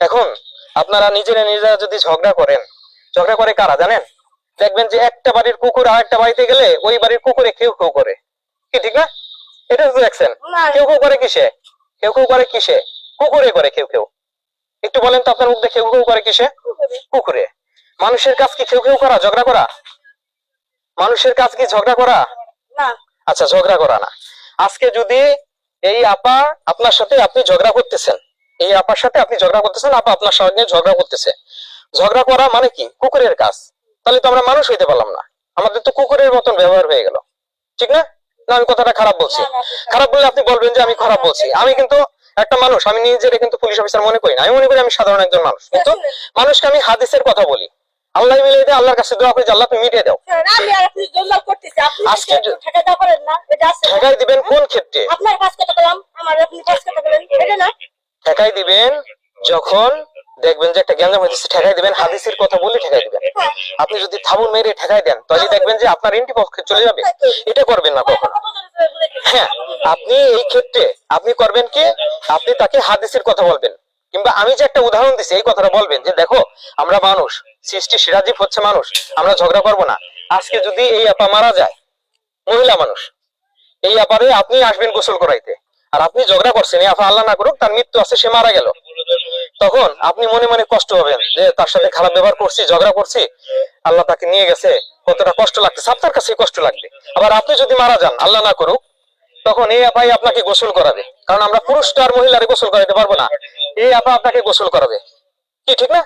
এখন আপনারা নিজেরা নিজেরা যদি ঝগড়া করেন ঝগড়া করে কারা জানেন? দেখবেন যে একটা বাড়ির কুকুর আর একটা বাড়িতে গেলে ওই বাড়ির কুকুরে কেউ কেউ করে। কি ঠিক না? এটা তো দেখছেন। কেউ কেউ করে কিসে? কেউ কেউ করে কিসে? কুকুরে করে কেউ কেউ। একটু বলেন তো আপনার মুখ দিয়ে কেউ কেউ করে কিসে? কুকুরে। মানুষের কাজ কি কেউ কেউ করা ঝগড়া করা? মানুষের কাজ কি ঝগড়া করা? না। আচ্ছা ঝগড়া করা না। আজকে যদি এই আপা আপনার সাথে আপনি ঝগড়া করতেছেন এই আপার সাথে আপনি ঝগড়া করতেছেন আপা আপনার সঙ্গে ঝগড়া করতেছে। ঝগড়া করা মানে কি? কুকুরের কাজ। তাহলে তো আমরা মানুষ হইতে পারলাম না। আমাদের তো কুকুরের মতন ব্যবহার হয়ে গেল। ঠিক না? না আমি কথাটা খারাপ বলছি। খারাপ বললে আপনি বলবেন যে আমি খারাপ বলছি। আমি কিন্তু একটা মানুষ আমি নিজের কিন্তু পুলিশ অফিসার মনে করি না। আমি মনে করি আমি সাধারণ একজন মানুষ। কিন্তু মানুষকে আমি হাদিসের কথা বলি। আল্লাহ মিলিয়ে দেয় আল্লাহর কাছে দোয়া করি যে আল্লাহ তুমি মিটিয়ে দাও। স্যার, আমি আর আপনি জল্লাল করতেছি। আপনি আজকে? ঠেকাই দিবেন কোন ক্ষেত্রে? আপনার কাজ কত করলাম আমার আপনি কাজ কত করলেন এটা না? ঠেকাই দিবেন, যখন দেখবেন যে একটা গ্যাঞ্জাম হইতেছে ঠেকাই দিবেন, হাদিসের কথা বলে ঠেকাই দিবেন। আপনি যদি থাবুন মেরে ঠেকাই দেন, তাহলে দেখবেন যে আপনার ইন্টি পক্ষে চলে যাবে। এটা করবেন না কখনো। হ্যাঁ আপনি এই ক্ষেত্রে আপনি করবেন কি? আপনি তাকে হাদিসের কথা বলবেন। কিংবা আমি যে একটা উদাহরণ দিছি, এই কথাটা বলবেন যে, দেখো, আমরা মানুষ, সৃষ্টি সিরাজীব হচ্ছে মানুষ, আমরা ঝগড়া করব না। আজকে যদি এই আপা মারা যায়, মহিলা মানুষ, এই আপারে আপনি আসবেন গোসল করাইতে। আর আপনি ঝগড়া করছেন, এই আল্লাহ না করুক, তার মৃত্যু আছে, সে মারা গেল। তখন আপনি মনে মনে কষ্ট হবেন যে তার সাথে খারাপ ব্যবহার করছি, ঝগড়া করছি, আল্লাহ তাকে নিয়ে গেছে, কতটা কষ্ট লাগতেছে, আপনার কাছে কষ্ট লাগবে। আবার আপনি যদি মারা যান, আল্লাহ না করুক, তখন এই আপাই আপনাকে গোসল করাবে। কারণ আমরা পুরুষ তো আর মহিলারে গোসল করাইতে পারব না। এই আপা আপনাকে গোসল করাবে। কি, ঠিক না?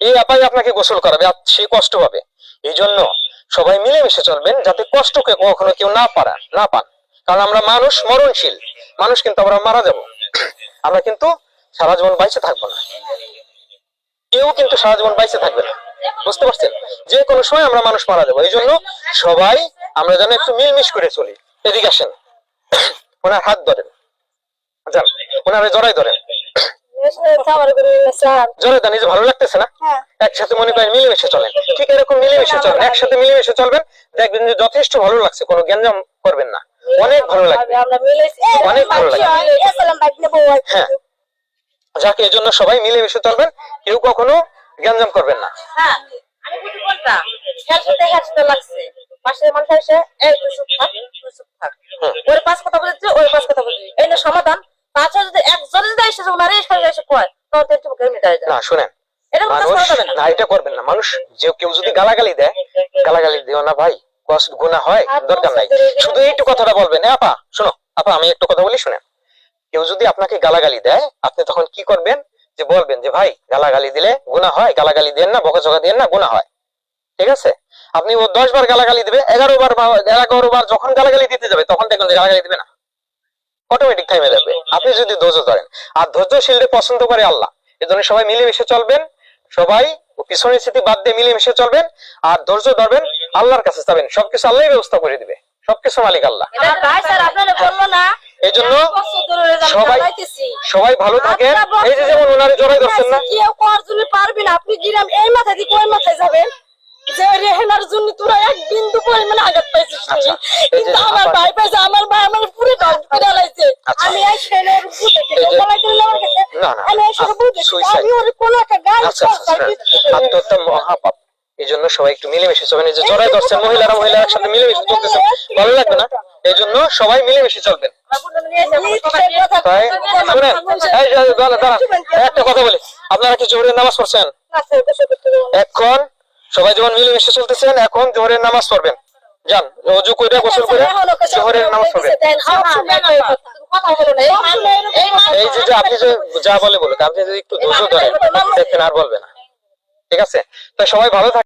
এই আপাই আপনাকে গোসল করাবে, আর সে কষ্ট পাবে। এই জন্য সবাই মিলেমিশে চলবেন, যাতে কষ্টকে কখনো কেউ না পারা না পান। কারণ আমরা মানুষ মরণশীল। মানুষ কিন্তু আমরা মারা যাব। আমরা কিন্তু সারা জীবন বাইচে থাকব না। কেউ কিন্তু সারা জীবন বাইচে থাকবে না। বুঝতে পারছেন? যে কোনো সময় আমরা মানুষ মারা যাব। এই জন্য সবাই আমরা যেন একটু মিলমিশ করে চলি। এদিকে আসেন। ওনার হাত ধরেন। যান ওনারে জড়াই ধরেন। করে দেন যে ভালো লাগতেছে না? হ্যাঁ। একসাথে মনে করেন মিলেমিশে চলেন। ঠিক এরকম মিলেমিশে চলেন একসাথে মিলেমিশে চলবেন। দেখবেন যে যথেষ্ট ভালো লাগছে। কোনো গ্যাঞ্জাম করবেন না। অনেক ভালো লাগবে অনেক ভালো লাগে। আসসালাম ভাই নেব। হ্যাঁ। যাকে সবাই মিলেমিশে চলবেন। কেউ কখনো গ্যাঞ্জাম করবেন না। হ্যাঁ আমি কিছু বলতাম। খেয়াল সাথে লাগছে। পাশের মানুষ এসে এই তুই চুপ থাক তুই চুপ থাক। ওর পাঁচ কথা বলেছে ওর পাঁচ কথা বলেছে এই না সমাধান। তাছাড়া যদি একজন যদি এসে ওনারে এসে এসে কয় তখন তো একটু মিটাই যায়। না শুনেন এটা কোনো কাজ মানুষ করা যাবে না। না এটা করবেন না। মানুষ যে কেউ যদি গালাগালি দেয় গালাগালি দিও না ভাই। কষ্ট গুণা হয় দরকার নাই। শুধু এইটু কথাটা বলবেন। আপা শোনো আপা আমি একটু কথা বলি শুনেন। কেউ যদি আপনাকে গালাগালি দেয় আপনি তখন কি করবেন? যে বলবেন যে ভাই গালাগালি দিলে গুণা হয় গালাগালি দেন না বকাঝকা দেন না গুণা হয়। ঠিক আছে? আপনি ও দশ বার গালাগালি দিবে এগারো বার এগারো বার যখন গালাগালি দিতে যাবে তখন দেখবেন যে গালাগালি দিবে না। অটোমেটিক থামে যাবে। আপনি যদি ধৈর্য ধরেন। আর ধৈর্যশীলরে পছন্দ করে আল্লাহ। এজন্য সবাই মিলেমিশে চলবেন। সবাই পিছনের স্মৃতি বাদ দিয়ে মিলেমিশে চলবেন আর ধৈর্য ধরবেন আল্লাহর কাছে যাবেন। সবকিছু আল্লাহই ব্যবস্থা করে দিবে। সবকিছু মালিক আল্লাহ। এই জন্য সবাই- সবাই ভালো বলছেন- এই যে যেমন ওনারে জড়াই ধরছেন না। কেউ করার জন্য পারবি আপনি গিরাম এই মাথায় দিয়ে ওই মাথায় যাবেন? যে রেহেনার জন্য তোরা এক বিন্দু পরিমাণে আঘাত পাইছিস। আচ্ছা, কিন্তু আমার ভাই পাইছে আমার ভাই আমার পুরো ডাল করে লাইছে। আচ্ছা। আমি এই সেনের বুঝে এই বলাই আমার কাছে। আমি এই আচ্ছা, বুঝে আমি ওর কোন একটা গান আচ্ছা আচ্ছা শুনেন, আত্মহত্যা মহাপাপ। এই জন্য সবাই একটু মিলেমিশে যে মহিলারা মহিলা একসাথে মিলেমিশে ভালো লাগবে না? এই জন্য সবাই মিলেমিশে চলবেন। একটা কথা বলি। আপনারা কি জোহরের নামাজ পড়ছেন? এখন সবাই যখন মিলেমিশে চলতেছেন, এখন জোহরের নামাজ পড়বেন। যান, অজু করে গোসল করে জোহরের নামাজ পড়বেন। এই যে আপনি যে বলে বলুক, আপনি যদি একটু ধৈর্য ধরেন, দেখেন আর বলবে না। ঠিক আছে? তাই সবাই ভালো থাকেন